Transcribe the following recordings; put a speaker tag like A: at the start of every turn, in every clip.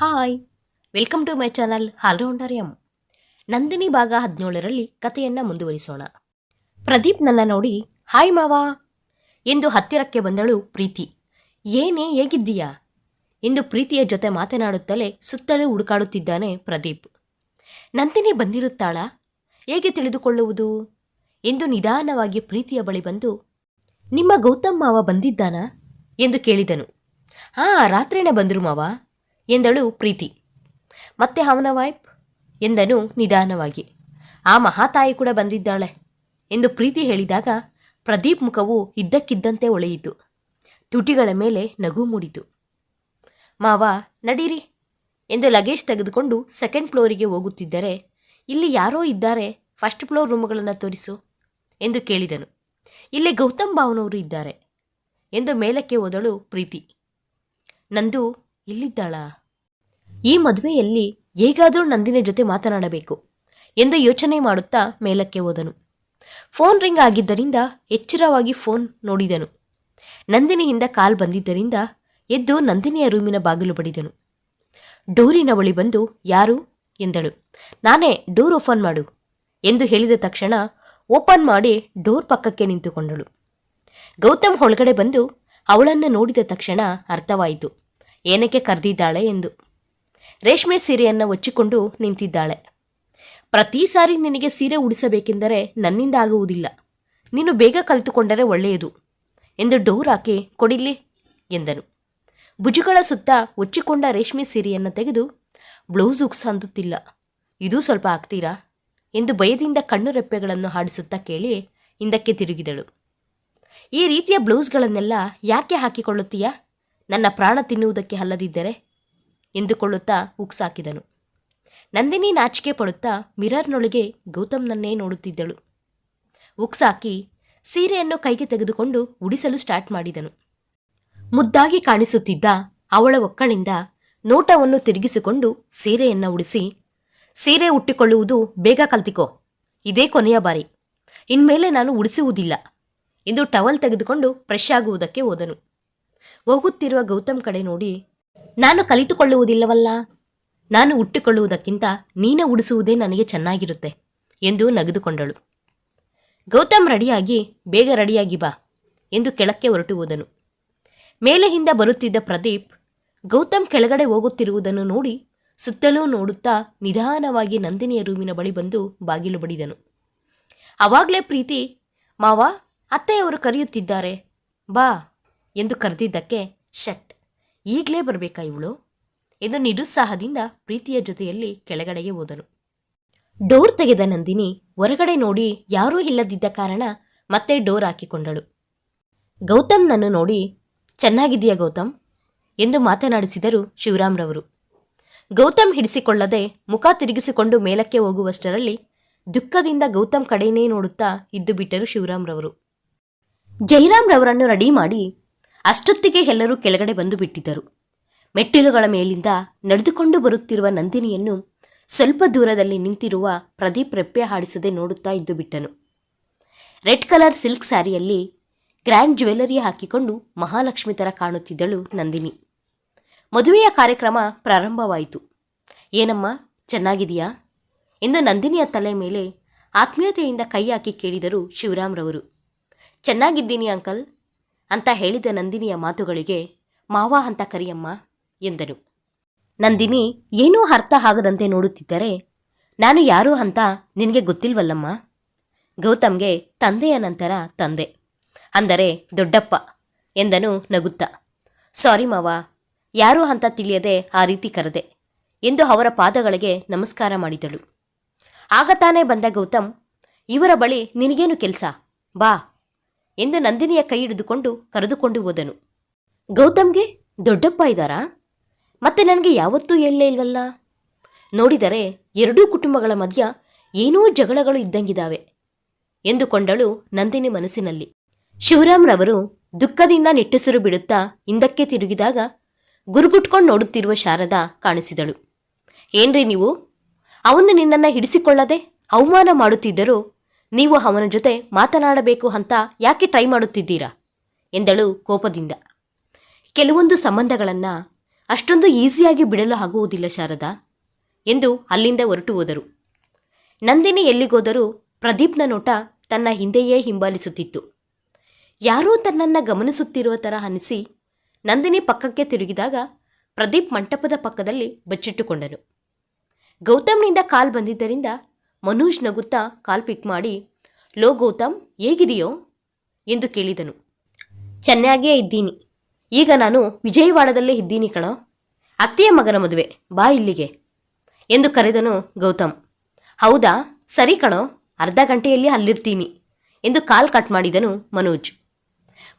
A: Hi, welcome to my channel allrounder M Nandini ಭಾಗ ಹದಿನೇಳರಲ್ಲಿ ಕಥೆಯನ್ನು ಮುಂದುವರಿಸೋಣ. ಪ್ರದೀಪ್ ನನ್ನ ನೋಡಿ, ಹಾಯ್ ಮಾವಾ! ಎಂದು ಹತ್ತಿರಕ್ಕೆ ಬಂದಳು ಪ್ರೀತಿ. ಏನೇ, ಹೇಗಿದ್ದೀಯಾ? ಎಂದು ಪ್ರೀತಿಯ ಜೊತೆ ಮಾತನಾಡುತ್ತಲೇ ಸುತ್ತಲೂ ಹುಡುಕಾಡುತ್ತಿದ್ದಾನೆ ಪ್ರದೀಪ್. ನಂದಿನಿ ಬಂದಿರುತ್ತಾಳ? ಹೇಗೆ ತಿಳಿದುಕೊಳ್ಳುವುದು? ಎಂದು ನಿಧಾನವಾಗಿ ಪ್ರೀತಿಯ ಬಳಿ ಬಂದು, ನಿಮ್ಮ ಗೌತಮ್ ಮಾವ ಬಂದಿದ್ದಾನಾ? ಎಂದು ಕೇಳಿದನು. ಹಾಂ, ರಾತ್ರಿನೇ ಬಂದರು ಮಾವ. ಎಂದಳು ಪ್ರೀತಿ. ಮತ್ತೆ ಅವನ ವೈಪ್ ಎಂದನು ನಿಧಾನವಾಗಿ. ಆ ಮಹಾತಾಯಿ ಕೂಡ ಬಂದಿದ್ದಾಳೆ ಎಂದು ಪ್ರೀತಿ ಹೇಳಿದಾಗ ಪ್ರದೀಪ್ ಮುಖವು ಇದ್ದಕ್ಕಿದ್ದಂತೆ ಒಳೆಯಿತು. ತುಟಿಗಳ ಮೇಲೆ ನಗು ಮೂಡಿತು. ಮಾವ, ನಡೀರಿ ಎಂದು ಲಗೇಜ್ ತೆಗೆದುಕೊಂಡು ಸೆಕೆಂಡ್ ಫ್ಲೋರಿಗೆ ಹೋಗುತ್ತಿದ್ದರೆ, ಇಲ್ಲಿ ಯಾರೋ ಇದ್ದಾರೆ ಫಸ್ಟ್ ಫ್ಲೋರ್ ರೂಮ್ಗಳನ್ನು ತೋರಿಸು ಎಂದು ಕೇಳಿದನು. ಇಲ್ಲಿ ಗೌತಮ್ ಭಾವನವರು ಇದ್ದಾರೆ ಎಂದು ಮೇಲಕ್ಕೆ ಹೋದಳು ಪ್ರೀತಿ. ನಂದು ಇಲ್ಲಿದ್ದಾಳಾ ಈ ಮದುವೆಯಲ್ಲಿ ಹೇಗಾದರೂ ನಂದಿನಿ ಜೊತೆ ಮಾತನಾಡಬೇಕು ಎಂದು ಯೋಚನೆ ಮಾಡುತ್ತಾ ಮೇಲಕ್ಕೆ ಹೋದನು. ಫೋನ್ ರಿಂಗ್ ಆಗಿದ್ದರಿಂದ ಎಚ್ಚರವಾಗಿ ಫೋನ್ ನೋಡಿದನು. ನಂದಿನಿಯಿಂದ ಕಾಲ್ ಬಂದಿದ್ದರಿಂದ ಎದ್ದು ನಂದಿನಿಯ ರೂಮಿನ ಬಾಗಿಲು ಬಡಿದನು. ಡೋರಿನ ಬಳಿ ಬಂದು, ಯಾರು? ಎಂದಳು. ನಾನೇ, ಡೋರ್ ಓಪನ್ ಮಾಡು ಎಂದು ಹೇಳಿದ ತಕ್ಷಣ ಓಪನ್ ಮಾಡಿ ಡೋರ್ ಪಕ್ಕಕ್ಕೆ ನಿಂತುಕೊಂಡಳು. ಗೌತಮ್ ಒಳಗಡೆ ಬಂದು ಅವಳನ್ನು ನೋಡಿದ ತಕ್ಷಣ ಅರ್ಥವಾಯಿತು. ಏನಕ್ಕೆ ಕರೆದಿದ್ದಾಳೆ ಎಂದು. ರೇಷ್ಮೆ ಸೀರೆಯನ್ನು ಒಚ್ಚಿಕೊಂಡು ನಿಂತಿದ್ದಾಳೆ. ಪ್ರತಿ ಸಾರಿ ನಿನಗೆ ಸೀರೆ ಉಡಿಸಬೇಕೆಂದರೆ ನನ್ನಿಂದ ಆಗುವುದಿಲ್ಲ. ನೀನು ಬೇಗ ಕಲಿತುಕೊಂಡರೆ ಒಳ್ಳೆಯದು ಎಂದು ಡೋರ್ ಹಾಕಿ ಕೊಡಿಲಿ ಎಂದನು. ಭುಜಗಳ ಸುತ್ತ ಒಚ್ಚಿಕೊಂಡ ರೇಷ್ಮೆ ಸೀರೆಯನ್ನು ತೆಗೆದು ಬ್ಲೌಸ್ ಉಕ್ಸ್ ಅಂದುತ್ತಿಲ್ಲ ಇದೂ ಸ್ವಲ್ಪ ಆಗ್ತೀರಾ ಎಂದು ಭಯದಿಂದ ಕಣ್ಣು ರೆಪ್ಪೆಗಳನ್ನು ಹಾಡಿಸುತ್ತಾ ಕೇಳಿ ಹಿಂದಕ್ಕೆ ತಿರುಗಿದಳು. ಈ ರೀತಿಯ ಬ್ಲೌಸ್ಗಳನ್ನೆಲ್ಲ ಯಾಕೆ ಹಾಕಿಕೊಳ್ಳುತ್ತೀಯಾ? ನನ್ನ ಪ್ರಾಣ ತಿನ್ನುವುದಕ್ಕೆ ಅಲ್ಲದಿದ್ದರೆ? ಎಂದುಕೊಳ್ಳುತ್ತಾ ಉಕ್ಸಾಕಿದನು. ನಂದಿನಿ ನಾಚಿಕೆ ಪಡುತ್ತಾ ಮಿರರ್ನೊಳಗೆ ಗೌತಮ್ನನ್ನೇ ನೋಡುತ್ತಿದ್ದಳು. ಉಕ್ಸಾಕಿ ಸೀರೆಯನ್ನು ಕೈಗೆ ತೆಗೆದುಕೊಂಡು ಉಡಿಸಲು ಸ್ಟಾರ್ಟ್ ಮಾಡಿದನು. ಮುದ್ದಾಗಿ ಕಾಣಿಸುತ್ತಿದ್ದ ಅವಳ ಒಕ್ಕಳಿಂದ ನೋಟವನ್ನು ತಿರುಗಿಸಿಕೊಂಡು ಸೀರೆಯನ್ನು ಉಡಿಸಿ, ಸೀರೆ ಉಟ್ಟಿಕೊಳ್ಳುವುದು ಬೇಗ ಕಲ್ತಿಕೋ, ಇದೇ ಕೊನೆಯ ಬಾರಿ, ಇನ್ಮೇಲೆ ನಾನು ಉಡಿಸುವುದಿಲ್ಲ ಎಂದು ಟವಲ್ ತೆಗೆದುಕೊಂಡು ಫ್ರೆಶ್ ಆಗುವುದಕ್ಕೆ ಹೋದನು. ಹೋಗುತ್ತಿರುವ ಗೌತಮ್ ಕಡೆ ನೋಡಿ, ನಾನು ಕಲಿತುಕೊಳ್ಳುವುದಿಲ್ಲವಲ್ಲ, ನಾನು ಹುಟ್ಟಿಕೊಳ್ಳುವುದಕ್ಕಿಂತ ನೀನೇ ಉಡಿಸುವುದೇ ನನಗೆ ಚೆನ್ನಾಗಿರುತ್ತೆ ಎಂದು ನಗೆದುಕೊಂಡಳು. ಗೌತಮ್ ರೆಡಿಯಾಗಿ, ಬೇಗ ರೆಡಿಯಾಗಿ ಬಾ ಎಂದು ಕೆಳಕ್ಕೆ ಹೊರಟುವುದನು ಮೇಲೆ ಹಿಂದೆ ಬರುತ್ತಿದ್ದ ಪ್ರದೀಪ್, ಗೌತಮ್ ಕೆಳಗಡೆ ಹೋಗುತ್ತಿರುವುದನ್ನು ನೋಡಿ ಸುತ್ತಲೂ ನೋಡುತ್ತಾ ನಿಧಾನವಾಗಿ ನಂದಿನಿಯ ರೂಮಿನ ಬಳಿ ಬಂದು ಬಾಗಿಲು ಬಡಿದನು. ಅವಾಗಲೇ ಪ್ರೀತಿ, ಮಾವ, ಅತ್ತೆಯವರು ಕರೆಯುತ್ತಿದ್ದಾರೆ, ಬಾ ಎಂದು ಕರೆದಿದ್ದಕ್ಕೆ ಶಟ್. ಈಗಲೇ ಬರಬೇಕಾ ಇವಳು? ಎಂದು ನಿರುತ್ಸಾಹದಿಂದ ಪ್ರೀತಿಯ ಜೊತೆಯಲ್ಲಿ ಕೆಳಗಡೆಗೆ ಹೋದಳು. ಡೋರ್ ತೆಗೆದ ನಂದಿನಿ ಹೊರಗಡೆ ನೋಡಿ ಯಾರೂ ಇಲ್ಲದಿದ್ದ ಕಾರಣ ಮತ್ತೆ ಡೋರ್ ಹಾಕಿಕೊಂಡಳು. ಗೌತಮ್ನನ್ನು ನೋಡಿ ಚೆನ್ನಾಗಿದೆಯಾ ಗೌತಮ್? ಎಂದು ಮಾತನಾಡಿಸಿದರು ಶಿವರಾಮ್ರವರು. ಗೌತಮ್ ಹಿಡಿಸಿಕೊಳ್ಳದೆ ಮುಖ ತಿರುಗಿಸಿಕೊಂಡು ಮೇಲಕ್ಕೆ ಹೋಗುವಷ್ಟರಲ್ಲಿ ದುಃಖದಿಂದ ಗೌತಮ್ ಕಡೆಯೇ ನೋಡುತ್ತಾ ಇದ್ದು ಬಿಟ್ಟರು ಶಿವರಾಮ್ರವರು. ಜೈರಾಮ್ರವರನ್ನು ರೆಡಿ ಮಾಡಿ ಅಷ್ಟೊತ್ತಿಗೆ ಎಲ್ಲರೂ ಕೆಳಗಡೆ ಬಂದು ಬಿಟ್ಟಿದ್ದರು. ಮೆಟ್ಟಿಲುಗಳ ಮೇಲಿಂದ ನಡೆದುಕೊಂಡು ಬರುತ್ತಿರುವ ನಂದಿನಿಯನ್ನು ಸ್ವಲ್ಪ ದೂರದಲ್ಲಿ ನಿಂತಿರುವ ಪ್ರದೀಪ್ ರೆಪ್ಪೆ ಹಾಡಿಸದೆ ನೋಡುತ್ತಾ ಇದ್ದು ಬಿಟ್ಟನು. ರೆಡ್ ಕಲರ್ ಸಿಲ್ಕ್ ಸ್ಯಾರಿಯಲ್ಲಿ ಗ್ರ್ಯಾಂಡ್ ಜ್ಯುವೆಲರಿ ಹಾಕಿಕೊಂಡು ಮಹಾಲಕ್ಷ್ಮಿ ಥರ ಕಾಣುತ್ತಿದ್ದಳು ನಂದಿನಿ. ಮದುವೆಯ ಕಾರ್ಯಕ್ರಮ ಪ್ರಾರಂಭವಾಯಿತು. ಏನಮ್ಮ, ಚೆನ್ನಾಗಿದೆಯಾ? ಎಂದು ನಂದಿನಿಯ ತಲೆ ಮೇಲೆ ಆತ್ಮೀಯತೆಯಿಂದ ಕೈ ಹಾಕಿ ಕೇಳಿದರು ಶಿವರಾಮ್ರವರು. ಚೆನ್ನಾಗಿದ್ದೀನಿ ಅಂಕಲ್ ಅಂತ ಹೇಳಿದ ನಂದಿನಿಯ ಮಾತುಗಳಿಗೆ ಮಾವ ಅಂತ ಕರಿಯಮ್ಮ ಎಂದನು. ನಂದಿನಿ, ಏನೂ ಅರ್ಥ ಆಗದಂತೆ ನೋಡುತ್ತಿದ್ದರೆ ನಾನು ಯಾರು ಅಂತ ನಿನಗೆ ಗೊತ್ತಿಲ್ವಲ್ಲಮ್ಮ? ಗೌತಮ್ಗೆ ತಂದೆಯ ನಂತರ ತಂದೆ. ಅಂದರೆ ದೊಡ್ಡಪ್ಪ ಎಂದನು ನಗುತ್ತ. ಸಾರಿ ಮಾವ, ಯಾರು ಅಂತ ತಿಳಿಯದೆ ಆ ರೀತಿ ಕರೆದೆ ಎಂದು ಅವರ ಪಾದಗಳಿಗೆ ನಮಸ್ಕಾರ ಮಾಡಿದಳು. ಆಗ ತಾನೇ ಬಂದ ಗೌತಮ್, ಇವರ ಬಳಿ ನಿನಗೇನು ಕೆಲಸ? ಬಾ ಎಂದು ನಂದಿನಿಯ ಕೈ ಹಿಡಿದುಕೊಂಡು ಕರೆದುಕೊಂಡು ಹೋದನು. ಗೌತಮ್ಗೆ, ದೊಡ್ಡಪ್ಪ ಇದ್ದಾರಾ? ಮತ್ತೆ ನನಗೆ ಯಾವತ್ತೂ ಹೇಳಲೇ ಇಲ್ವಲ್ಲ? ನೋಡಿದರೆ ಎರಡೂ ಕುಟುಂಬಗಳ ಮಧ್ಯ ಏನೋ ಜಗಳಗಳು ಇದ್ದಂಗಿದ್ದಾವೆ ಎಂದುಕೊಂಡಳು ನಂದಿನಿ ಮನಸ್ಸಿನಲ್ಲಿ. ಶಿವರಾಮ್ರವರು ದುಃಖದಿಂದ ನಿಟ್ಟುಸಿರು ಬಿಡುತ್ತಾ ಹಿಂದಕ್ಕೆ ತಿರುಗಿದಾಗ ಗುರುಗುಟ್ಕೊಂಡು ನೋಡುತ್ತಿರುವ ಶಾರದಾ ಕಾಣಿಸಿದಳು. ಏನ್ರಿ ನೀವು? ಅವನು ನಿನ್ನನ್ನು ಹಿಡಿಸಿಕೊಳ್ಳದೆ ಅವಮಾನ ಮಾಡುತ್ತಿದ್ದರೂ ನೀವು ಅವನ ಜೊತೆ ಮಾತನಾಡಬೇಕು ಅಂತ ಯಾಕೆ ಟ್ರೈ ಮಾಡುತ್ತಿದ್ದೀರಾ? ಎಂದಳು ಕೋಪದಿಂದ. ಕೆಲವೊಂದು ಸಂಬಂಧಗಳನ್ನು ಅಷ್ಟೊಂದು ಈಸಿಯಾಗಿ ಬಿಡಲು ಆಗುವುದಿಲ್ಲ ಶಾರದಾ, ಎಂದು ಅಲ್ಲಿಂದ ಹೊರಟು ಹೋದರು. ನಂದಿನಿ ಎಲ್ಲಿಗೋದರೂ ಪ್ರದೀಪ್ನ ನೋಟ ತನ್ನ ಹಿಂದೆಯೇ ಹಿಂಬಾಲಿಸುತ್ತಿತ್ತು. ಯಾರೂ ತನ್ನನ್ನು ಗಮನಿಸುತ್ತಿರುವ ಥರ ಅನಿಸಿ ನಂದಿನಿ ಪಕ್ಕಕ್ಕೆ ತಿರುಗಿದಾಗ ಪ್ರದೀಪ್ ಮಂಟಪದ ಪಕ್ಕದಲ್ಲಿ ಬಚ್ಚಿಟ್ಟುಕೊಂಡನು. ಗೌತಮ್ನಿಂದ ಕಾಲ್ ಬಂದಿದ್ದರಿಂದ ಮನೋಜ್ ನಗುತ್ತಾ ಕಾಲ್ ಪಿಕ್ ಮಾಡಿ, ಲೋ ಗೌತಮ್, ಹೇಗಿದೆಯೋ? ಎಂದು ಕೇಳಿದನು. ಚೆನ್ನಾಗೇ ಇದ್ದೀನಿ. ಈಗ ನಾನು ವಿಜಯವಾಡದಲ್ಲೇ ಇದ್ದೀನಿ ಕಣೋ. ಅತ್ತೆಯ ಮಗನ ಮದುವೆ. ಬಾ ಇಲ್ಲಿಗೆ. ಎಂದು ಕರೆದನು ಗೌತಮ್. ಹೌದಾ? ಸರಿ ಕಣೋ. ಅರ್ಧ ಗಂಟೆಯಲ್ಲಿ ಅಲ್ಲಿರ್ತೀನಿ. ಎಂದು ಕಾಲ್ ಕಟ್ ಮಾಡಿದನು ಮನೋಜ್.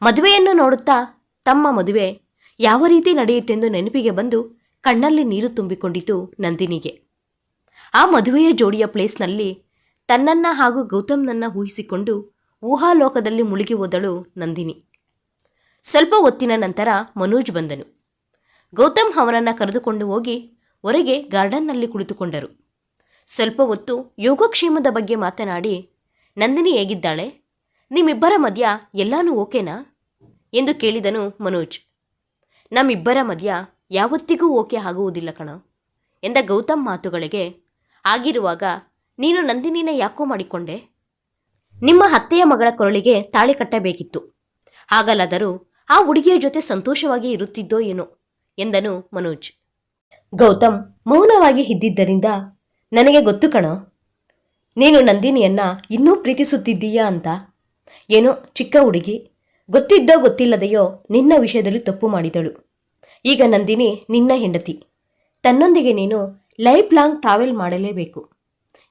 A: ಮದುವೆಯನ್ನು ನೋಡುತ್ತಾ ತಮ್ಮ ಮದುವೆ ಯಾವ ರೀತಿ ನಡೆಯುತ್ತೆಂದು ನೆನಪಿಗೆ ಬಂದು ಕಣ್ಣಲ್ಲಿ ನೀರು ತುಂಬಿಕೊಂಡಿತು ನಂದಿನಿಗೆ. ಆ ಮದುವೆಯ ಜೋಡಿಯ ಪ್ಲೇಸ್ನಲ್ಲಿ ತನ್ನನ್ನ ಹಾಗೂ ಗೌತಮ್ನನ್ನ ಊಹಿಸಿಕೊಂಡು ಊಹಾಲೋಕದಲ್ಲಿ ಮುಳುಗಿ ಹೋದಳು ನಂದಿನಿ. ಸ್ವಲ್ಪ ಹೊತ್ತಿನ ನಂತರ ಮನೋಜ್ ಬಂದನು. ಗೌತಮ್ ಅವರನ್ನು ಕರೆದುಕೊಂಡು ಹೋಗಿ ಹೊರಗೆ ಗಾರ್ಡನ್ನಲ್ಲಿ ಕುಳಿತುಕೊಂಡರು. ಸ್ವಲ್ಪ ಹೊತ್ತು ಯೋಗಕ್ಷೇಮದ ಬಗ್ಗೆ ಮಾತನಾಡಿ, ನಂದಿನಿ ಹೇಗಿದ್ದಾಳೆ? ನಿಮ್ಮಿಬ್ಬರ ಮಧ್ಯ ಎಲ್ಲಾನು ಓಕೆನಾ? ಎಂದು ಕೇಳಿದನು ಮನೋಜ್. ನಮ್ಮಿಬ್ಬರ ಮಧ್ಯ ಯಾವತ್ತಿಗೂ ಓಕೆ ಆಗುವುದಿಲ್ಲ ಕಣ ಎಂದ ಗೌತಮ್ ಮಾತುಗಳಿಗೆ ಆಗಿರುವಾಗ ನೀನು ನಂದಿನಿನ ಯಾಕೋ ಮಾಡಿಕೊಂಡೆ? ನಿಮ್ಮ ಅತ್ತೆಯ ಮಗಳ ಕೊರಳಿಗೆ ತಾಳಿ ಕಟ್ಟಬೇಕಿತ್ತು. ಹಾಗಲಾದರೂ ಆ ಹುಡುಗಿಯ ಜೊತೆ ಸಂತೋಷವಾಗಿ ಇರುತ್ತಿದ್ದೋ ಏನೋ? ಎಂದನು ಮನೋಜ್. ಗೌತಮ್ ಮೌನವಾಗಿ ಇದ್ದಿದ್ದರಿಂದ ನನಗೆ ಗೊತ್ತು ಕಣೋ. ನೀನು ನಂದಿನಿಯನ್ನ ಇನ್ನೂ ಪ್ರೀತಿಸುತ್ತಿದ್ದೀಯಾ ಅಂತ? ಏನೋ ಚಿಕ್ಕ ಹುಡುಗಿ, ಗೊತ್ತಿದ್ದೋ ಗೊತ್ತಿಲ್ಲದೆಯೋ ನಿನ್ನ ವಿಷಯದಲ್ಲಿ ತಪ್ಪು ಮಾಡಿದಳು. ಈಗ ನಂದಿನಿ ನಿನ್ನ ಹೆಂಡತಿ. ತನ್ನೊಂದಿಗೆ ನೀನು ಲೈಫ್ ಲಾಂಗ್ ಟ್ರಾವೆಲ್ ಮಾಡಲೇಬೇಕು.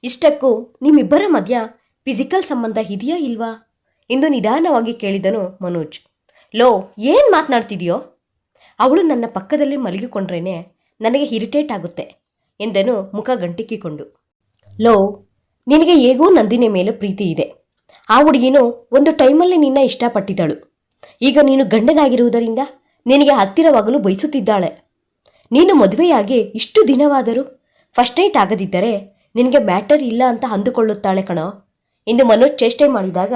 A: ಇಷ್ಟಕ್ಕೂ ನಿಮ್ಮಿಬ್ಬರ ಮಧ್ಯ ಫಿಸಿಕಲ್ ಸಂಬಂಧ ಇದೆಯಾ ಇಲ್ವಾ? ಎಂದು ನಿಧಾನವಾಗಿ ಕೇಳಿದನು ಮನೋಜ್. ಲೋ, ಏನು ಮಾತನಾಡ್ತಿದೆಯೋ? ಅವಳು ನನ್ನ ಪಕ್ಕದಲ್ಲಿ ಮಲಗಿಕೊಂಡ್ರೇನೆ ನನಗೆ ಇರಿಟೇಟ್ ಆಗುತ್ತೆ ಎಂದನು ಮುಖ ಗಂಟಿಕ್ಕಿಕೊಂಡು ಲೋ, ನಿನಗೆ ಹೇಗೂ ನಂದಿನಿ ಮೇಲೆ ಪ್ರೀತಿ ಇದೆ. ಆ ಹುಡುಗಿನೂ ಒಂದು ಟೈಮಲ್ಲಿ ನಿನ್ನ ಇಷ್ಟಪಟ್ಟಿದ್ದಳು. ಈಗ ನೀನು ಗಂಡನಾಗಿರುವುದರಿಂದ ನಿನಗೆ ಹತ್ತಿರವಾಗಲು ಬಯಸುತ್ತಿದ್ದಾಳೆ. ನೀನು ಮದುವೆಯಾಗಿ ಇಷ್ಟು ದಿನವಾದರೂ ಫಸ್ಟ್ ನೈಟ್ ಆಗದಿದ್ದರೆ ನಿನಗೆ ಮ್ಯಾಟರ್ ಇಲ್ಲ ಅಂತ ಅಂದುಕೊಳ್ಳುತ್ತಾಳೆ ಕಣೋ. ಎಂದು ಮನೋಜ್ ಚೇಷ್ಟೆ ಮಾಡಿದಾಗ,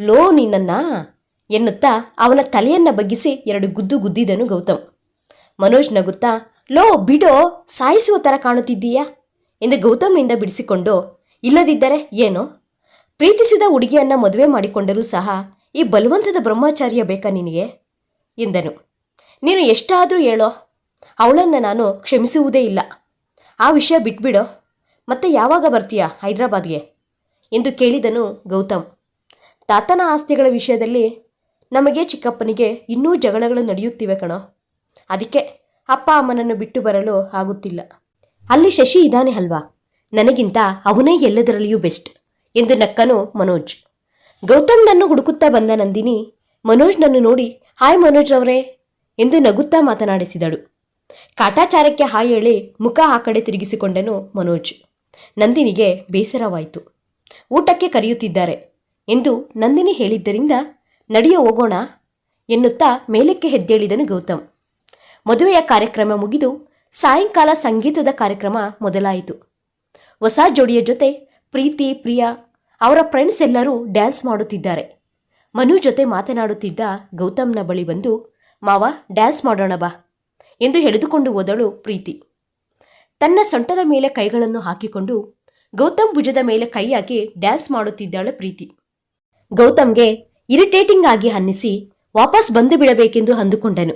A: ಲೋ ನಿನ್ನನ್ನ ಎನ್ನುತ್ತಾ ಅವನ ತಲೆಯನ್ನ ಬಗ್ಗಿಸಿ ಎರಡು ಗುದ್ದು ಗುದ್ದಿದನು ಗೌತಮ್. ಮನೋಜ್ ನಗುತ್ತಾ, ಲೋ ಬಿಡೋ, ಸಾಯಿಸುವ ಥರ ಕಾಣುತ್ತಿದ್ದೀಯಾ? ಎಂದು ಗೌತಮ್ನಿಂದ ಬಿಡಿಸಿಕೊಂಡು, ಇಲ್ಲದಿದ್ದರೆ ಏನು? ಪ್ರೀತಿಸಿದ ಹುಡುಗಿಯನ್ನ ಮದುವೆ ಮಾಡಿಕೊಂಡರೂ ಸಹ ಈ ಬಲವಂತದ ಬ್ರಹ್ಮಚಾರ್ಯ ಬೇಕಾ ನಿನಗೆ? ಎಂದನು. ನೀನು ಎಷ್ಟಾದರೂ ಹೇಳೋ, ಅವಳನ್ನು ನಾನು ಕ್ಷಮಿಸುವುದೇ ಇಲ್ಲ. ಆ ವಿಷಯ ಬಿಟ್ಬಿಡೋ. ಮತ್ತೆ ಯಾವಾಗ ಬರ್ತೀಯಾ ಹೈದರಾಬಾದ್ಗೆ? ಎಂದು ಕೇಳಿದನು ಗೌತಮ್. ತಾತನ ಆಸ್ತಿಗಳ ವಿಷಯದಲ್ಲಿ ನಮಗೆ ಚಿಕ್ಕಪ್ಪನಿಗೆ ಇನ್ನೂ ಜಗಳಗಳು ನಡೆಯುತ್ತಿವೆ ಕಣೋ. ಅದಕ್ಕೆ ಅಪ್ಪ ಅಮ್ಮನನ್ನು ಬಿಟ್ಟು ಬರಲು ಆಗುತ್ತಿಲ್ಲ. ಅಲ್ಲಿ ಶಶಿ ಇದ್ದಾನೆ ಅಲ್ವಾ? ನನಗಿಂತ ಅವನೇ ಎಲ್ಲದರಲ್ಲಿಯೂ ಬೆಸ್ಟ್ ಎಂದು ನಕ್ಕನು ಮನೋಜ್. ಗೌತಮ್ನನ್ನು ಹುಡುಕುತ್ತಾ ಬಂದ ನಂದಿನಿ ಮನೋಜ್ನನ್ನು ನೋಡಿ, ಹಾಯ್ ಮನೋಜ್ ಅವರೇ ಎಂದು ನಗುತ್ತಾ ಮಾತನಾಡಿಸಿದಳು. ಕಾಟಾಚಾರಕ್ಕೆ ಹಾಯ್ ಮುಖ ಆ ಕಡೆ ತಿರುಗಿಸಿಕೊಂಡನು ಮನೋಜ್. ನಂದಿನಿಗೆ ಬೇಸರವಾಯಿತು. ಊಟಕ್ಕೆ ಕರೆಯುತ್ತಿದ್ದಾರೆ. ಎಂದು ನಂದಿನಿ ಹೇಳಿದ್ದರಿಂದ ನಡೆಯ ಹೋಗೋಣ ಎನ್ನುತ್ತಾ ಮೇಲಕ್ಕೆ ಹೆದ್ದೇಳಿದನು ಗೌತಮ್. ಮದುವೆಯ ಕಾರ್ಯಕ್ರಮ ಮುಗಿದು ಸಾಯಂಕಾಲ ಸಂಗೀತದ ಕಾರ್ಯಕ್ರಮ ಮೊದಲಾಯಿತು. ಹೊಸ ಜೋಡಿಯ ಜೊತೆ ಪ್ರೀತಿ, ಪ್ರಿಯಾ, ಅವರ ಫ್ರೆಂಡ್ಸ್ ಎಲ್ಲರೂ ಡ್ಯಾನ್ಸ್ ಮಾಡುತ್ತಿದ್ದಾರೆ. ಮನು ಜೊತೆ ಮಾತನಾಡುತ್ತಿದ್ದ ಗೌತಮ್ನ ಬಳಿ ಬಂದು, ಮಾವ ಡ್ಯಾನ್ಸ್ ಮಾಡೋಣ ಬಾ. ಎಂದು ಎಳೆದುಕೊಂಡು ಹೋದಳು ಪ್ರೀತಿ. ತನ್ನ ಸೊಂಟದ ಮೇಲೆ ಕೈಗಳನ್ನು ಹಾಕಿಕೊಂಡು ಗೌತಮ್ ಭುಜದ ಮೇಲೆ ಕೈ ಡ್ಯಾನ್ಸ್ ಮಾಡುತ್ತಿದ್ದಾಳೆ ಪ್ರೀತಿ. ಗೌತಮ್ಗೆ ಇರಿಟೇಟಿಂಗ್ ಆಗಿ ಅನ್ನಿಸಿ ವಾಪಸ್ ಬಂದು ಬಿಡಬೇಕೆಂದು ಅಂದುಕೊಂಡನು.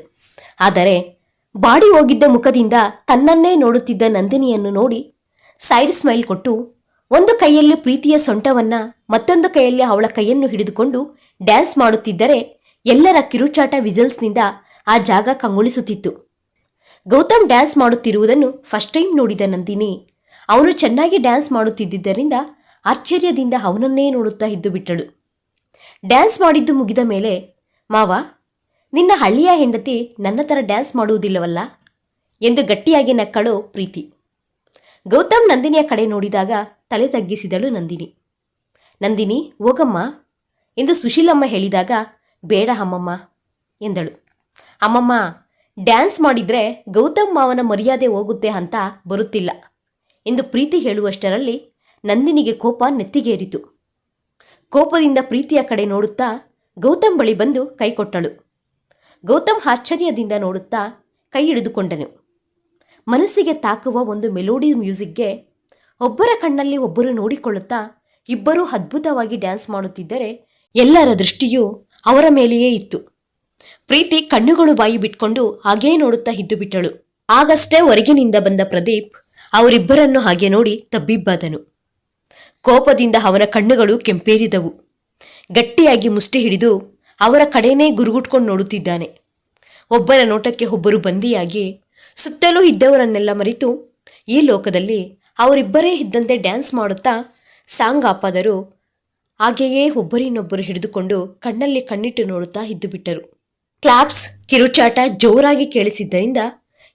A: ಆದರೆ ಬಾಡಿ ಹೋಗಿದ್ದ ಮುಖದಿಂದ ತನ್ನನ್ನೇ ನೋಡುತ್ತಿದ್ದ ನಂದಿನಿಯನ್ನು ನೋಡಿ ಸೈಡ್ ಸ್ಮೈಲ್ ಕೊಟ್ಟು ಒಂದು ಕೈಯಲ್ಲಿ ಪ್ರೀತಿಯ ಸೊಂಟವನ್ನ ಮತ್ತೊಂದು ಕೈಯಲ್ಲಿ ಅವಳ ಕೈಯನ್ನು ಹಿಡಿದುಕೊಂಡು ಡ್ಯಾನ್ಸ್ ಮಾಡುತ್ತಿದ್ದರೆ ಎಲ್ಲರ ಕಿರುಚಾಟ ವಿಜಲ್ಸ್ನಿಂದ ಆ ಜಾಗ ಕಂಗೊಳಿಸುತ್ತಿತ್ತು. ಗೌತಮ್ ಡ್ಯಾನ್ಸ್ ಮಾಡುತ್ತಿರುವುದನ್ನು ಫಸ್ಟ್ ಟೈಮ್ ನೋಡಿದ ನಂದಿನಿ. ಅವನು ಚೆನ್ನಾಗಿ ಡ್ಯಾನ್ಸ್ ಮಾಡುತ್ತಿದ್ದರಿಂದ ಆಶ್ಚರ್ಯದಿಂದ ಅವನನ್ನೇ ನೋಡುತ್ತಾ ಇದ್ದು ಬಿಟ್ಟಳು. ಡ್ಯಾನ್ಸ್ ಮಾಡಿದ್ದು ಮುಗಿದ ಮೇಲೆ, ಮಾವ, ನಿನ್ನ ಹಳ್ಳಿಯ ಹೆಂಡತಿ ನನ್ನ ಥರ ಡ್ಯಾನ್ಸ್ ಮಾಡುವುದಿಲ್ಲವಲ್ಲ ಎಂದು ಗಟ್ಟಿಯಾಗಿ ನಕ್ಕಳು ಪ್ರೀತಿ. ಗೌತಮ್ ನಂದಿನಿಯ ಕಡೆ ನೋಡಿದಾಗ ತಲೆ ತಗ್ಗಿಸಿದಳು ನಂದಿನಿ. ನಂದಿನಿ, ಹೋಗಮ್ಮ ಎಂದು ಸುಶೀಲಮ್ಮ ಹೇಳಿದಾಗ, ಬೇಡ ಅಮ್ಮಮ್ಮ ಎಂದಳು. ಅಮ್ಮಮ್ಮ ಡ್ಯಾನ್ಸ್ ಮಾಡಿದ್ರೆ ಗೌತಮ್ ಮಾವನ ಮರ್ಯಾದೆ ಹೋಗುತ್ತೆ ಅಂತ ಬರುತ್ತಿಲ್ಲ. ಎಂದು ಪ್ರೀತಿ ಹೇಳುವಷ್ಟರಲ್ಲಿ ನಂದಿನಿಗೆ ಕೋಪ ನೆತ್ತಿಗೇರಿತು. ಕೋಪದಿಂದ ಪ್ರೀತಿಯ ಕಡೆ ನೋಡುತ್ತಾ ಗೌತಮ್ ಬಳಿ ಬಂದು ಕೈಕೊಟ್ಟಳು ಗೌತಮ್ ಆಶ್ಚರ್ಯದಿಂದ ನೋಡುತ್ತಾ ಕೈ ಹಿಡಿದುಕೊಂಡನು. ಮನಸ್ಸಿಗೆ ತಾಕುವ ಒಂದು ಮೆಲೋಡಿ ಮ್ಯೂಸಿಕ್ಗೆ ಒಬ್ಬರ ಕಣ್ಣಲ್ಲಿ ಒಬ್ಬರು ನೋಡಿಕೊಳ್ಳುತ್ತಾ ಇಬ್ಬರೂ ಅದ್ಭುತವಾಗಿ ಡ್ಯಾನ್ಸ್ ಮಾಡುತ್ತಿದ್ದರೆ ಎಲ್ಲರ ದೃಷ್ಟಿಯೂ ಅವರ ಮೇಲೆಯೇ ಇತ್ತು. ಪ್ರೀತಿ ಕಣ್ಣುಗಳು ಬಾಯಿ ಬಿಟ್ಕೊಂಡು ಹಾಗೇ ನೋಡುತ್ತಾ ಇದ್ದು ಬಿಟ್ಟಳು. ಆಗಷ್ಟೇ ಹೊರಗಿನಿಂದ ಬಂದ ಪ್ರದೀಪ್ ಅವರಿಬ್ಬರನ್ನು ಹಾಗೆ ನೋಡಿ ತಬ್ಬಿಬ್ಬಾದನು. ಕೋಪದಿಂದ ಅವನ ಕಣ್ಣುಗಳು ಕೆಂಪೇರಿದವು. ಗಟ್ಟಿಯಾಗಿ ಮುಷ್ಟಿ ಹಿಡಿದು ಅವರ ಕಡೆನೇ ಗುರುಗುಟ್ಕೊಂಡು ನೋಡುತ್ತಿದ್ದಾನೆ. ಒಬ್ಬರ ನೋಟಕ್ಕೆ ಒಬ್ಬರು ಬಂದಿಯಾಗಿ ಸುತ್ತಲೂ ಇದ್ದವರನ್ನೆಲ್ಲ ಮರೆತು ಈ ಲೋಕದಲ್ಲಿ ಅವರಿಬ್ಬರೇ ಇದ್ದಂತೆ ಡ್ಯಾನ್ಸ್ ಮಾಡುತ್ತಾ ಸಾಂಗ್ ಆಪಾದರು ಹಾಗೆಯೇ ಒಬ್ಬರಿನ್ನೊಬ್ಬರು ಹಿಡಿದುಕೊಂಡು ಕಣ್ಣಲ್ಲಿ ಕಣ್ಣಿಟ್ಟು ನೋಡುತ್ತಾ ಇದ್ದು ಬಿಟ್ಟರು. ಕ್ಲಾಪ್ಸ್ ಕಿರುಚಾಟ ಜೋರಾಗಿ ಕೇಳಿಸಿದ್ದರಿಂದ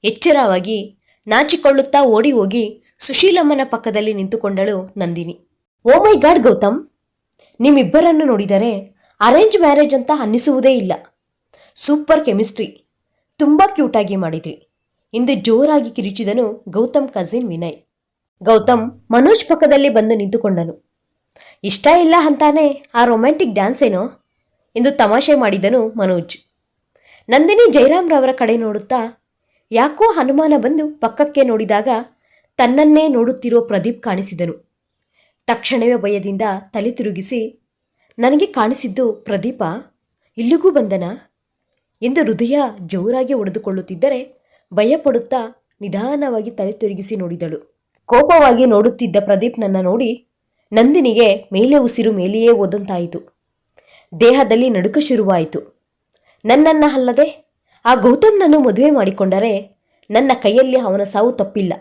A: ಎಚ್ಚರವಾಗಿ ನಾಚಿಕೊಳ್ಳುತ್ತಾ ಓಡಿ ಹೋಗಿ ಸುಶೀಲಮ್ಮನ ಪಕ್ಕದಲ್ಲಿ ನಿಂತುಕೊಂಡಳು Nandini. Oh my God Gautam! ನಿಮ್ಮಿಬ್ಬರನ್ನು ನೋಡಿದರೆ ಅರೇಂಜ್ ಮ್ಯಾರೇಜ್ ಅಂತ ಅನ್ನಿಸುವುದೇ ಇಲ್ಲ. Super chemistry. ತುಂಬ ಕ್ಯೂಟಾಗಿ ಮಾಡಿದ್ರಿ. ಇಂದು ಜೋರಾಗಿ ಕಿರಿಚಿದನು ಗೌತಮ್ ಕಸಿನ್ ವಿನಯ್. ಗೌತಮ್ ಮನೋಜ್ ಪಕ್ಕದಲ್ಲಿ ಬಂದು ನಿಂತುಕೊಂಡನು. ಇಷ್ಟ ಇಲ್ಲ ಅಂತಾನೆ, ಆ ರೊಮ್ಯಾಂಟಿಕ್ ಡ್ಯಾನ್ಸ್ ಏನೋ? ಎಂದು ತಮಾಷೆ ಮಾಡಿದನು ಮನೋಜ್. ನಂದಿನಿ ಜಯರಾಮ್ರವರ ಕಡೆ ನೋಡುತ್ತಾ, ಯಾಕೋ ಹನುಮಾನ ಬಂದು ಪಕ್ಕಕ್ಕೆ ನೋಡಿದಾಗ ತನ್ನನ್ನೇ ನೋಡುತ್ತಿರುವ ಪ್ರದೀಪ್ ಕಾಣಿಸಿದನು. ತಕ್ಷಣವೇ ಭಯದಿಂದ ತಲೆ ತಿರುಗಿಸಿ, ನನಗೆ ಕಾಣಿಸಿದ್ದು ಪ್ರದೀಪ, ಇಲ್ಲಿಗೂ ಬಂದನ? ಎಂದು ಹೃದಯ ಜೋರಾಗಿ ಒಡೆದುಕೊಳ್ಳುತ್ತಿದ್ದರೆ ಭಯಪಡುತ್ತಾ ನಿಧಾನವಾಗಿ ತಲೆ ತಿರುಗಿಸಿ ನೋಡಿದಳು. ಕೋಪವಾಗಿ ನೋಡುತ್ತಿದ್ದ ಪ್ರದೀಪ್ ನನ್ನ ನೋಡಿ ನಂದಿನಿಗೆ ಮೇಲೆ ಉಸಿರು ಮೇಲೆಯೇ ಓದಂತಾಯಿತು ದೇಹದಲ್ಲಿ ನಡುಕ ಶುರುವಾಯಿತು. ನನ್ನನ್ನ ಅಲ್ಲದೆ ಆ ಗೌತಮ್ನನ್ನು ಮದುವೆ ಮಾಡಿಕೊಂಡರೆ ನನ್ನ ಕೈಯಲ್ಲಿ ಅವನ ಸಾವು ತಪ್ಪಿಲ್ಲ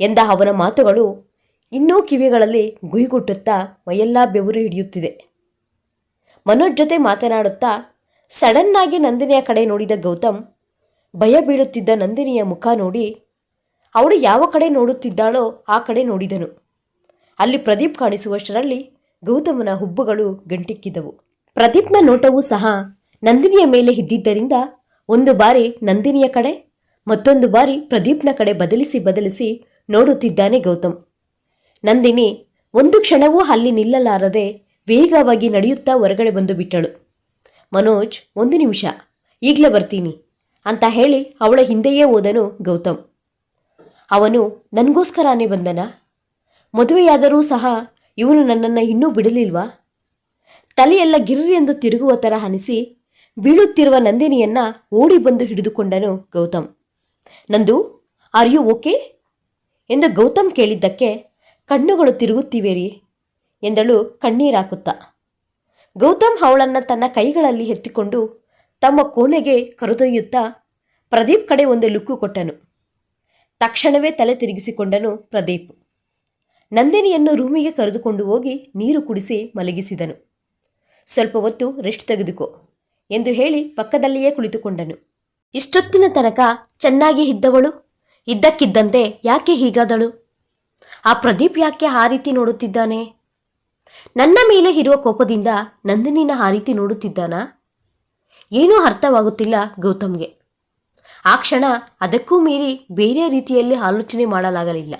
A: ಎಂದ ಅವನ ಮಾತುಗಳು ಇನ್ನೂ ಕಿವಿಗಳಲ್ಲಿ ಗುಯ್ಗುಟ್ಟುತ್ತಾ ಮೈಯೆಲ್ಲ ಬೆವರು ಹಿಡಿಯುತ್ತಿದೆ. ಮನೋಜ್ ಜೊತೆ ಮಾತನಾಡುತ್ತಾ ಸಡನ್ನಾಗಿ ನಂದಿನಿಯ ಕಡೆ ನೋಡಿದ ಗೌತಮ್ ಭಯ ಬೀಳುತ್ತಿದ್ದ ನಂದಿನಿಯ ಮುಖ ನೋಡಿ ಅವಳು ಯಾವ ಕಡೆ ನೋಡುತ್ತಿದ್ದಾಳೋ ಆ ಕಡೆ ನೋಡಿದನು. ಅಲ್ಲಿ ಪ್ರದೀಪ್ ಕಾಣಿಸುವಷ್ಟರಲ್ಲಿ ಗೌತಮನ ಹುಬ್ಬುಗಳು ಗಂಟಿಕ್ಕಿದವು ಪ್ರದೀಪ್ನ ನೋಟವೂ ಸಹ ನಂದಿನಿಯ ಮೇಲೆ ಇದ್ದಿದ್ದರಿಂದ ಒಂದು ಬಾರಿ ನಂದಿನಿಯ ಕಡೆ, ಮತ್ತೊಂದು ಬಾರಿ ಪ್ರದೀಪ್ನ ಕಡೆ ಬದಲಿಸಿ ಬದಲಿಸಿ ನೋಡುತ್ತಿದ್ದಾನೆ ಗೌತಮ್. ನಂದಿನಿ ಒಂದು ಕ್ಷಣವೂ ಅಲ್ಲಿ ನಿಲ್ಲಲಾರದೆ ವೇಗವಾಗಿ ನಡೆಯುತ್ತಾ ಹೊರಗಡೆ ಬಂದು ಬಿಟ್ಟಳು. ಮನೋಜ್, ಒಂದು ನಿಮಿಷ, ಈಗಲೇ ಬರ್ತೀನಿ ಅಂತ ಹೇಳಿ ಅವಳ ಹಿಂದೆಯೇ ಹೋದನು ಗೌತಮ್. ಅವನು ನನಗೋಸ್ಕರನೇ ಬಂದನ? ಮದುವೆಯಾದರೂ ಸಹ ಇವನು ನನ್ನನ್ನು ಇನ್ನೂ ಬಿಡಲಿಲ್ವಾ? ತಲೆಯೆಲ್ಲ ಗಿರ್ರಿ ಎಂದು ತಿರುಗುವ ಥರ ಹನಿಸಿ ಬೀಳುತ್ತಿರುವ ನಂದಿನಿಯನ್ನ ಓಡಿ ಬಂದು ಹಿಡಿದುಕೊಂಡನು ಗೌತಮ್. ನಂದು ಆರ್ ಯು ಓಕೆ ಎಂದು ಗೌತಮ್ ಕೇಳಿದ್ದಕ್ಕೆ ಕಣ್ಣುಗಳು ತಿರುಗುತ್ತಿವೆ ರೀ ಎಂದಳು ಕಣ್ಣೀರಾಕುತ್ತಾ ಗೌತಮ್ ಅವಳನ್ನು ತನ್ನ ಕೈಗಳಲ್ಲಿ ಎತ್ತಿಕೊಂಡು ತಮ್ಮ ಕೋಣೆಗೆ ಕರೆದೊಯ್ಯುತ್ತಾ ಪ್ರದೀಪ್ ಕಡೆ ಒಂದು ಲುಕ್ಕು ಕೊಟ್ಟನು. ತಕ್ಷಣವೇ ತಲೆ ತಿರುಗಿಸಿಕೊಂಡನು ಪ್ರದೀಪ್. ನಂದಿನಿಯನ್ನು ರೂಮಿಗೆ ಕರೆದುಕೊಂಡು ಹೋಗಿ ನೀರು ಕುಡಿಸಿ ಮಲಗಿಸಿದನು. ಸ್ವಲ್ಪ ಹೊತ್ತು ರೆಸ್ಟ್ ತೆಗೆದುಕೋ. ಎಂದು ಹೇಳಿ ಪಕ್ಕದಲ್ಲಿಯೇ ಕುಳಿತುಕೊಂಡನು. ಇಷ್ಟೊತ್ತಿನ ತನಕ ಚೆನ್ನಾಗಿ ಇದ್ದವಳು? ಇದ್ದಕ್ಕಿದ್ದಂತೆ ಯಾಕೆ ಹೀಗಾದಳು? ಆ ಪ್ರದೀಪ್ ಯಾಕೆ ಆ ರೀತಿ ನೋಡುತ್ತಿದ್ದಾನೆ? ನನ್ನ ಮೇಲೆ ಇರುವ ಕೋಪದಿಂದ ನಂದಿನಿನ ಆ ರೀತಿ ನೋಡುತ್ತಿದ್ದಾನಾ? ಏನೂ ಅರ್ಥವಾಗುತ್ತಿಲ್ಲ ಗೌತಮ್ಗೆ. ಆ ಕ್ಷಣ ಅದಕ್ಕೂ ಮೀರಿ ಬೇರೆ ರೀತಿಯಲ್ಲಿ ಆಲೋಚನೆ ಮಾಡಲಾಗಲಿಲ್ಲ.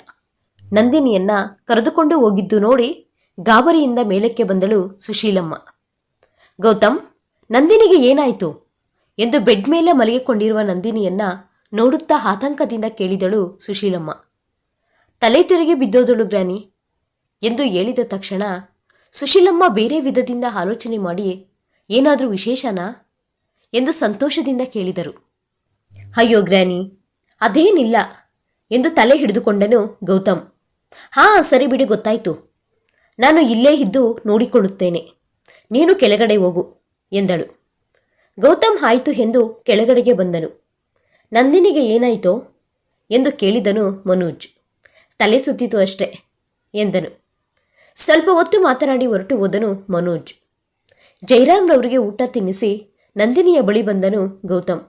A: ನಂದಿನಿಯನ್ನ ಕರೆದುಕೊಂಡು ಹೋಗಿದ್ದು ನೋಡಿ ಗಾಬರಿಯಿಂದ ಮೇಲಕ್ಕೆ ಬಂದಳು ಸುಶೀಲಮ್ಮ. ಗೌತಮ್ ನಂದಿನಿಗೆ ಏನಾಯಿತು? ಎಂದು ಬೆಡ್ ಮೇಲೆ ಮಲಗಿಕೊಂಡಿರುವ ನಂದಿನಿಯನ್ನ ನೋಡುತ್ತಾ ಆತಂಕದಿಂದ ಕೇಳಿದಳು ಸುಶೀಲಮ್ಮ. ತಲೆ ತಿರುಗಿ ಬಿದ್ದೋದಳು ಗ್ರಾನಿ ಎಂದು ಹೇಳಿದ ತಕ್ಷಣ ಸುಶೀಲಮ್ಮ ಬೇರೆ ವಿಧದಿಂದ ಆಲೋಚನೆ ಮಾಡಿ, ಏನಾದರೂ ವಿಶೇಷನಾ? ಎಂದು ಸಂತೋಷದಿಂದ ಕೇಳಿದರು. ಅಯ್ಯೋ ಗ್ರಾನಿ ಅದೇನಿಲ್ಲ ಎಂದು ತಲೆ ಹಿಡಿದುಕೊಂಡನು ಗೌತಮ್. ಹಾ, ಸರಿ ಬಿಡಿ, ಗೊತ್ತಾಯಿತು. ನಾನು ಇಲ್ಲೇ ಇದ್ದು ನೋಡಿಕೊಳ್ಳುತ್ತೇನೆ. ನೀನು ಕೆಳಗಡೆ ಹೋಗು. ಎಂದಳು. ಗೌತಮ್ ಆಯಿತು ಎಂದು ಕೆಳಗಡೆಗೆ ಬಂದನು. ನಂದಿನಿಗೆ ಏನಾಯಿತೋ ಎಂದು ಕೇಳಿದನು ಮನೋಜ್. ತಲೆ ಸುತ್ತಿತು ಅಷ್ಟೆ ಎಂದನು. ಸ್ವಲ್ಪ ಹೊತ್ತು ಮಾತನಾಡಿ ಹೊರಟು ಹೋದನು ಮನೋಜ್. ಜೈರಾಮ್ರವರಿಗೆ ಊಟ ತಿನ್ನಿಸಿ ನಂದಿನಿಯ ಬಳಿ ಬಂದನು ಗೌತಮ್.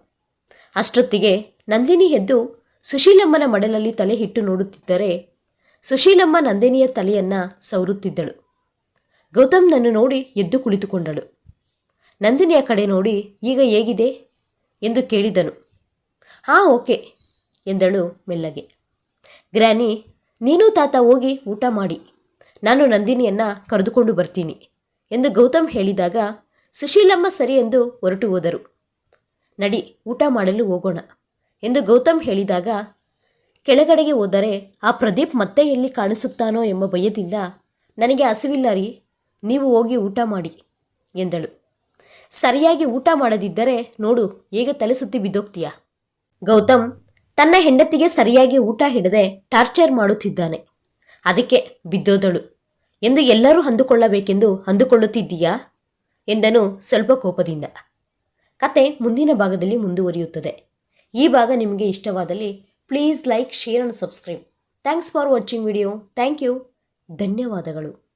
A: ಅಷ್ಟೊತ್ತಿಗೆ ನಂದಿನಿ ಎದ್ದು ಸುಶೀಲಮ್ಮನ ಮಡಲಲ್ಲಿ ತಲೆ ಹಿಟ್ಟು ನೋಡುತ್ತಿದ್ದರೆ ಸುಶೀಲಮ್ಮ ನಂದಿನಿಯ ತಲೆಯನ್ನ ಸವರುತ್ತಿದ್ದಳು. ಗೌತಮ್ನನ್ನು ನೋಡಿ ಎದ್ದು ಕುಳಿತುಕೊಂಡಳು. ನಂದಿನಿಯ ಕಡೆ ನೋಡಿ ಈಗ ಹೇಗಿದೆ ಎಂದು ಕೇಳಿದನು. ಹಾಂ, ಓಕೆ ಎಂದಳು ಮೆಲ್ಲಗೆ. ಗ್ರ್ಯಾನಿ, ನೀನು ತಾತ ಹೋಗಿ ಊಟ ಮಾಡಿ. ನಾನು ನಂದಿನಿಯನ್ನು ಕರೆದುಕೊಂಡು ಬರ್ತೀನಿ ಎಂದು ಗೌತಮ್ ಹೇಳಿದಾಗ ಸುಶೀಲಮ್ಮ ಸರಿ ಎಂದು ಹೊರಟು ಹೋದರು. ನಡಿ, ಊಟ ಮಾಡಲು ಹೋಗೋಣ ಎಂದು ಗೌತಮ್ ಹೇಳಿದಾಗ ಕೆಳಗಡೆಗೆ ಹೋದರೆ ಆ ಪ್ರದೀಪ್ ಮತ್ತೆ ಎಲ್ಲಿ ಕಾಣಿಸುತ್ತಾನೋ ಎಂಬ ಭಯದಿಂದ ನನಗೆ ಹಸಿವಿಲ್ಲ ರೀ, ನೀವು ಹೋಗಿ ಊಟ ಮಾಡಿ ಎಂದಳು. ಸರಿಯಾಗಿ ಊಟ ಮಾಡದಿದ್ದರೆ ನೋಡು, ಹೇಗೆ ತಲೆ ಸುತ್ತಿ ಬಿದ್ದೋಗ್ತೀಯ? ಗೌತಮ್ ತನ್ನ ಹೆಂಡತಿಗೆ ಸರಿಯಾಗಿ ಊಟ ಹಿಡದೆ ಟಾರ್ಚರ್ ಮಾಡುತ್ತಿದ್ದಾನೆ. ಅದಕ್ಕೆ ಬಿದ್ದೋದಳು. ಎಂದು ಎಲ್ಲರೂ ಅಂದುಕೊಳ್ಳಬೇಕೆಂದು ಅಂದುಕೊಳ್ಳುತ್ತಿದ್ದೀಯಾ? ಎಂದನು ಸ್ವಲ್ಪ ಕೋಪದಿಂದ. ಕತೆ ಮುಂದಿನ ಭಾಗದಲ್ಲಿ ಮುಂದುವರಿಯುತ್ತದೆ. ಈ ಭಾಗ ನಿಮಗೆ ಇಷ್ಟವಾದಲ್ಲಿ please like, share and subscribe. Thanks for watching video. Thank you. ಧನ್ಯವಾದಗಳು.